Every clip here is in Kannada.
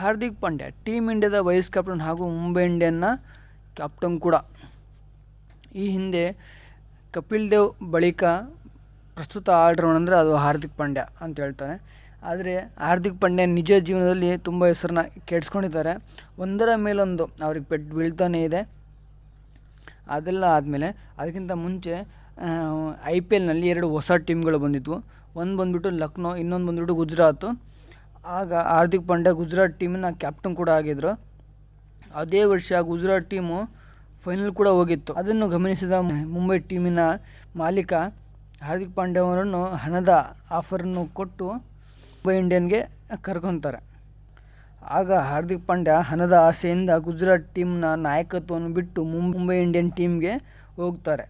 ಹಾರ್ದಿಕ್ ಪಾಂಡ್ಯ ಟೀಮ್ ಇಂಡಿಯಾದ ವೈಸ್ ಕ್ಯಾಪ್ಟನ್ ಹಾಗೂ ಮುಂಬೈ ಇಂಡಿಯನ್ನ ಕ್ಯಾಪ್ಟನ್ ಕೂಡ. ಈ ಹಿಂದೆ ಕಪಿಲ್ ದೇವ್ ಬಳಿಕ ಪ್ರಸ್ತುತ ಆಲ್ರೌಂಡ್ ಅಂದರೆ ಅದು ಹಾರ್ದಿಕ್ ಪಾಂಡ್ಯ ಅಂತ ಹೇಳ್ತಾರೆ. ಆದರೆ ಹಾರ್ದಿಕ್ ಪಾಂಡ್ಯ ನಿಜ ಜೀವನದಲ್ಲಿ ತುಂಬ ಹೆಸರನ್ನ ಕೆಡ್ಸ್ಕೊಂಡಿದ್ದಾರೆ. ಒಂದರ ಮೇಲೊಂದು ಅವ್ರಿಗೆ ಪೆಟ್ಟು ಬೀಳ್ತಾನೇ ಇದೆ. ಅದೆಲ್ಲ ಆದಮೇಲೆ ಅದಕ್ಕಿಂತ ಮುಂಚೆ ಐ ಪಿ ಎಲ್ನಲ್ಲಿ ಎರಡು ಹೊಸ ಟೀಮ್ಗಳು ಬಂದಿದ್ವು. ಒಂದು ಬಂದ್ಬಿಟ್ಟು ಲಕ್ನೋ, ಇನ್ನೊಂದು ಬಂದ್ಬಿಟ್ಟು ಗುಜರಾತು. ಆಗ ಹಾರ್ದಿಕ್ ಪಾಂಡ್ಯ ಗುಜರಾತ್ ಟೀಮಿನ ಕ್ಯಾಪ್ಟನ್ ಕೂಡ ಆಗಿದ್ರು. ಅದೇ ವರ್ಷ ಗುಜರಾತ್ ಟೀಮು ಫೈನಲ್ ಕೂಡ ಹೋಗಿತ್ತು. ಅದನ್ನು ಗಮನಿಸಿದ ಮುಂಬೈ ಟೀಮಿನ ಮಾಲೀಕ ಹಾರ್ದಿಕ್ ಪಾಂಡ್ಯ ಅವರನ್ನು ಹಣದ ಆಫರನ್ನು ಕೊಟ್ಟು ಮುಂಬೈ ಇಂಡಿಯನ್ಗೆ ಕರ್ಕೊತಾರೆ. ಆಗ ಹಾರ್ದಿಕ್ ಪಾಂಡ್ಯ ಹಣದ ಆಸೆಯಿಂದ ಗುಜರಾತ್ ಟೀಮ್ನ ನಾಯಕತ್ವವನ್ನು ಬಿಟ್ಟು ಮುಂಬೈ ಇಂಡಿಯನ್ ಟೀಮ್ಗೆ ಹೋಗ್ತಾರೆ.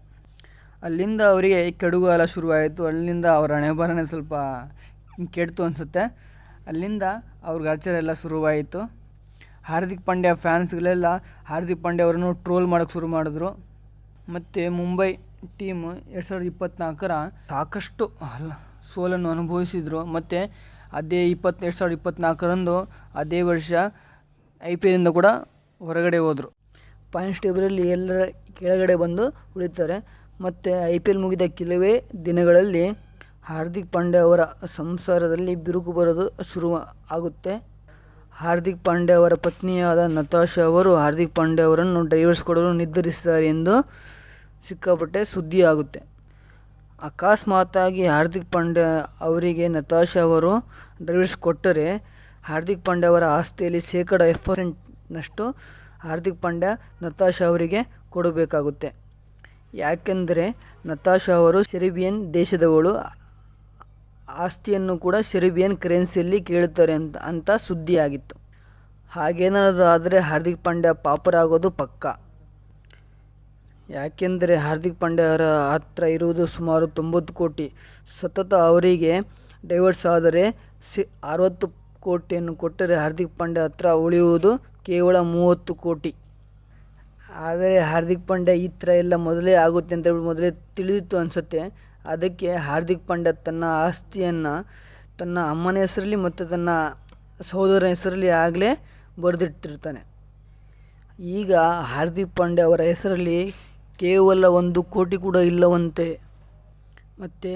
ಅಲ್ಲಿಂದ ಅವರಿಗೆ ಕೆಡುಗಾಲ ಶುರುವಾಯಿತು. ಅಲ್ಲಿಂದ ಅವರ ಹಣೆಬರನೆ ಸ್ವಲ್ಪ ಕೆಡ್ತು ಅನಿಸುತ್ತೆ. ಅಲ್ಲಿಂದ ಅವ್ರಿಗೆ ಅರ್ಚರ್ ಎಲ್ಲ ಶುರುವಾಯಿತು. ಹಾರ್ದಿಕ್ ಪಾಂಡ್ಯ ಫ್ಯಾನ್ಸ್ಗಳೆಲ್ಲ ಹಾರ್ದಿಕ್ ಪಾಂಡ್ಯ ಅವರನ್ನು ಟ್ರೋಲ್ ಮಾಡೋಕ್ಕೆ ಶುರು ಮಾಡಿದ್ರು. ಮತ್ತು ಮುಂಬೈ ಟೀಮ್ ಎರಡು ಸಾವಿರದ ಇಪ್ಪತ್ತ್ನಾಲ್ಕರ ಸಾಕಷ್ಟು ಹಲ ಸೋಲನ್ನು ಅನುಭವಿಸಿದರು. ಮತ್ತು ಅದೇ ಇಪ್ಪತ್ತು, ಎರಡು ಸಾವಿರದ ಇಪ್ಪತ್ತ್ನಾಲ್ಕರಂದು ಅದೇ ವರ್ಷ ಐ ಪಿ ಎಲ್ಲಿಂದ ಕೂಡ ಹೊರಗಡೆ ಹೋದರು. ಪಾಯಿಂಟ್ಸ್ ಟೇಬಲಲ್ಲಿ ಎಲ್ಲರ ಕೆಳಗಡೆ ಬಂದು ಉಳಿತಾರೆ. ಮತ್ತು ಐ ಪಿ ಎಲ್ ಮುಗಿದ ಕೆಲವೇ ದಿನಗಳಲ್ಲಿ ಹಾರ್ದಿಕ್ ಪಾಂಡ್ಯ ಅವರ ಸಂಸಾರದಲ್ಲಿ ಬಿರುಕು ಬರೋದು ಶುರು ಆಗುತ್ತೆ. ಹಾರ್ದಿಕ್ ಪಾಂಡೆ ಅವರ ಪತ್ನಿಯಾದ ನತಾಶಾ ಅವರು ಹಾರ್ದಿಕ್ ಪಾಂಡೆ ಅವರನ್ನು ಡೈವರ್ಸ್ ಕೊಡಲು ನಿರ್ಧರಿಸಿದ್ದಾರೆ ಎಂದು ಸಿಕ್ಕಾಪಟ್ಟೆ ಸುದ್ದಿ ಆಗುತ್ತೆ. ಅಕಸ್ಮಾತಾಗಿ ಹಾರ್ದಿಕ್ ಪಾಂಡ್ಯ ಅವರಿಗೆ ನತಾಶಾ ಅವರು ಡೈವರ್ಸ್ ಕೊಟ್ಟರೆ ಹಾರ್ದಿಕ್ ಪಾಂಡ್ಯ ಅವರ ಆಸ್ತಿಯಲ್ಲಿ ಶೇಕಡ ಎಫ್ ಪರ್ಸೆಂಟ್ನಷ್ಟು ಹಾರ್ದಿಕ್ ಪಾಂಡ್ಯ ನತಾಶಾ ಅವರಿಗೆ ಕೊಡಬೇಕಾಗುತ್ತೆ. ಯಾಕೆಂದರೆ ನತಾಶಾ ಅವರು ಸೆರಿಬಿಯನ್ ದೇಶದವಳು ಆಸ್ತಿಯನ್ನು ಕೂಡ ಸೆರಿಬಿಯನ್ ಕರೆನ್ಸಿಯಲ್ಲಿ ಕೇಳುತ್ತಾರೆ ಅಂತ ಅಂತ ಸುದ್ದಿಯಾಗಿತ್ತು. ಹಾಗೇನಾದರೂ ಆದರೆ ಹಾರ್ದಿಕ್ ಪಾಂಡ್ಯ ಪಾಪರಾಗೋದು ಪಕ್ಕ. ಯಾಕೆಂದರೆ ಹಾರ್ದಿಕ್ ಪಾಂಡ್ಯ ಅವರ ಹತ್ರ ಇರುವುದು ಸುಮಾರು ತೊಂಬತ್ತು ಕೋಟಿ. ಸತತ ಅವರಿಗೆ ಡೈವರ್ಸ್ ಆದರೆ ಸಿ, ಅರವತ್ತು ಕೋಟಿಯನ್ನು ಕೊಟ್ಟರೆ ಹಾರ್ದಿಕ್ ಪಾಂಡ್ಯ ಹತ್ರ ಉಳಿಯುವುದು ಕೇವಲ ಮೂವತ್ತು ಕೋಟಿ. ಆದರೆ ಹಾರ್ದಿಕ್ ಪಾಂಡ್ಯ ಈ ಥರ ಎಲ್ಲ ಮೊದಲೇ ಆಗುತ್ತೆ ಅಂತ ಮೊದಲೇ ತಿಳಿದಿತ್ತು ಅನಿಸುತ್ತೆ. ಅದಕ್ಕೆ ಹಾರ್ದಿಕ್ ಪಾಂಡ್ಯ ತನ್ನ ಆಸ್ತಿಯನ್ನು ತನ್ನ ಅಮ್ಮನ ಹೆಸರಲ್ಲಿ ಮತ್ತು ತನ್ನ ಸಹೋದರನ ಹೆಸರಲ್ಲಿ ಆಗಲೇ ಬರೆದಿಟ್ಟಿರ್ತಾನೆ. ಈಗ ಹಾರ್ದಿಕ್ ಪಾಂಡ್ಯ ಅವರ ಹೆಸರಲ್ಲಿ ಕೇವಲ ಒಂದು ಕೋಟಿ ಕೂಡ ಇಲ್ಲವಂತೆ. ಮತ್ತು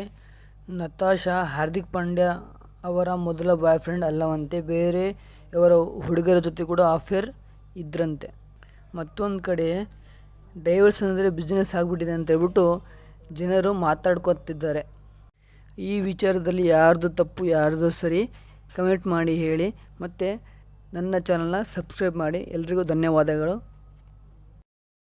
ನತಾಶಾ ಹಾರ್ದಿಕ್ ಪಾಂಡ್ಯ ಅವರ ಮೊದಲ ಬಾಯ್ ಫ್ರೆಂಡ್ ಅಲ್ಲವಂತೆ ಬೇರೆ ಇವರ ಹುಡುಗರ ಜೊತೆ ಕೂಡ ಅಫೇರ್ ಇದ್ರಂತೆ. ಮತ್ತೊಂದು ಕಡೆ ಡೈವರ್ಸ್ ಅಂದರೆ ಬಿಸ್ನೆಸ್ ಆಗಿಬಿಟ್ಟಿದೆ ಅಂತ ಹೇಳ್ಬಿಟ್ಟು ಜನರು ಮಾತಾಡ್ಕೊತಿದ್ದಾರೆ. ಈ ವಿಚಾರದಲ್ಲಿ ಯಾರ್ದು ತಪ್ಪು, ಯಾರ್ದು ಸರಿ ಕಮೆಂಟ್ ಮಾಡಿ ಹೇಳಿ. ಮತ್ತು ನನ್ನ ಚಾನಲ್ನ ಸಬ್ಸ್ಕ್ರೈಬ್ ಮಾಡಿ. ಎಲ್ರಿಗೂ ಧನ್ಯವಾದಗಳು.